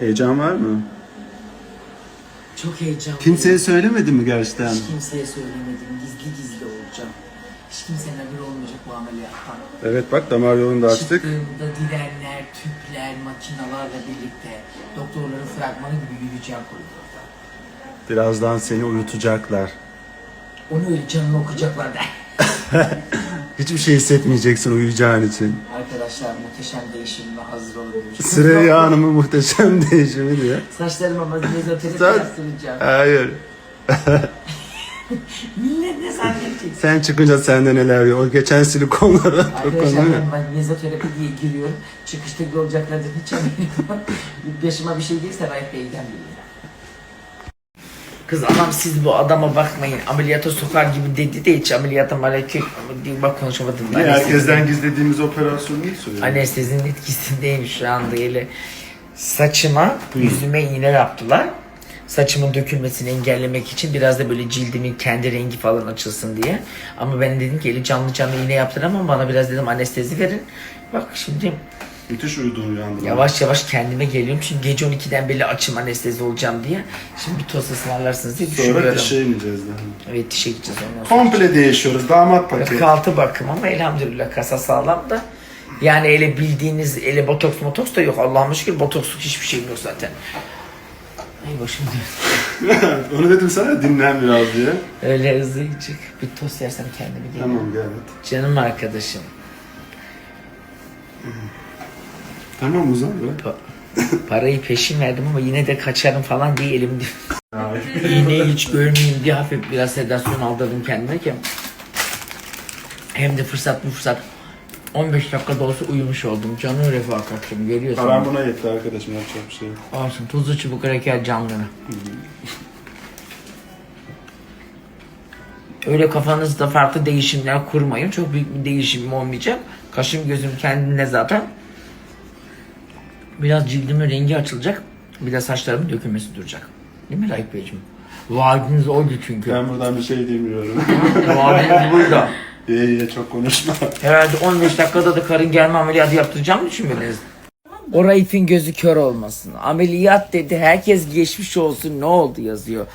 Heyecan var mı? Çok heyecanlıyım. Kimseye söylemedin mi gerçekten? Hiç kimseye söylemedim. Gizli gizli olacağım. Hiç kimsenin haberi olmayacak bu ameliyattan. Evet bak damar yolunu da açtık. Çıktığımda direnler, tüpler, makinalarla birlikte doktorların fragmanı gibi yürüyeceğim koridorda. Birazdan seni uyutacaklar. Onu öyle canını okuyacaklar der. Hiçbir şey hissetmeyeceksin uyuyacağın için. Arkadaşlar muhteşem değişimime hazır olun. Süreyya Hanım'ın muhteşem değişimi diye. Saçlarıma mezoterapi Sen- yaptıracağım. Hayır. Millet ne zannedecek? Sen çıkınca sende neler yok. O geçen silikonlara Arkadaşlar dokunuyor. ben, ben mezoterapi diye giriyorum. Çıkışta olacaklardır hiç haberim yok. Başıma bir şey gelirse Raif Bey'den bilirim. Kız anam siz bu adama bakmayın ameliyata sokar gibi dedi de hiç ameliyata malaki diye bak konuşamadım. Niye herkesten gizlediğimiz operasyonu niye soruyorsun? Anestezinin etkisindeyim şu anda öyle. Saçıma, yüzüme iğne yaptılar. Saçımın dökülmesini engellemek için biraz da böyle cildimin kendi rengi falan açılsın diye. Ama ben dedim ki eli canlı canlı iğne yaptıramam bana biraz dedim anestezi verin. Bak şimdi Müthiş uyuduğunu uyandım. yavaş yavaş kendime geliyorum. Çünkü gece 12'den beri açım anestezi olacağım diye. Şimdi bir tost ısmarlarsınız diye Sonra düşünüyorum. dişe ineceğiz daha. Evet dişe gideceğiz ondan sonra. Komple değişiyoruz. Damat paket. 46 bakım ama elhamdülillah kasa sağlam da. Yani ele bildiğiniz ele botoks motoks da yok. Allah'ıma şükür botoksluk hiçbir şeyim yok zaten. Ay başım dönüyor. Onu dedim sana dinlen biraz diye. Öyle hızlıcık bir tost yersem kendimi değil. Tamam gel. Canım arkadaşım. Tamam uzan be. Pa- parayı peşin verdim ama yine de kaçarım falan diye elimde. İğneyi hiç görmeyeyim diye hafif biraz sedasyon aldırdım kendime ki. Hem de fırsat bu fırsat. 15 dakika da olsa uyumuş oldum. Canım refakatçım görüyorsun. Param buna yetti arkadaşım yapacak bir şey yok. Olsun tuzlu çubuk kraker canlını. Öyle kafanızda farklı değişimler kurmayın. Çok büyük bir değişimim olmayacak. Kaşım gözüm kendine zaten. Biraz cildimin rengi açılacak. Bir de saçlarımın dökülmesi duracak. Değil mi Layık Beyciğim? Vaadiniz oydu çünkü. Ben buradan bir şey demiyorum. Vaadiniz buydu. İyi iyi çok konuşma. Herhalde 15 dakikada da karın gelme ameliyatı yaptıracağım düşünmediniz. O Raif'in gözü kör olmasın. Ameliyat dedi. Herkes geçmiş olsun. Ne oldu yazıyor.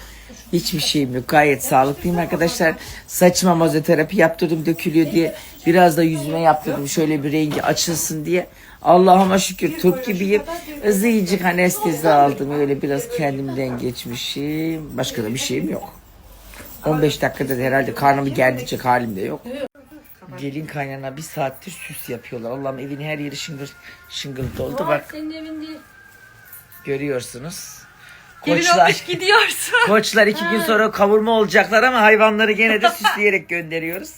Hiçbir şeyim yok. Gayet sağlıklıyım arkadaşlar. Saçıma mazoterapi yaptırdım dökülüyor diye. Biraz da yüzüme yaptırdım. Şöyle bir rengi açılsın diye. Allah'ıma şükür Türk gibiyim. Zıyıcık anestezi aldım. Öyle biraz kendimden geçmişim. Başka da bir şeyim yok. 15 dakikada da herhalde karnımı gerdicek halim de yok. Gelin kaynana bir saattir süs yapıyorlar. Allah'ım evin her yeri şıngır şıngır doldu. Bak Senin evin değil. görüyorsunuz. Gelin Koçlar, olmuş gidiyorsun. koçlar iki gün sonra kavurma olacaklar ama hayvanları gene de süsleyerek gönderiyoruz.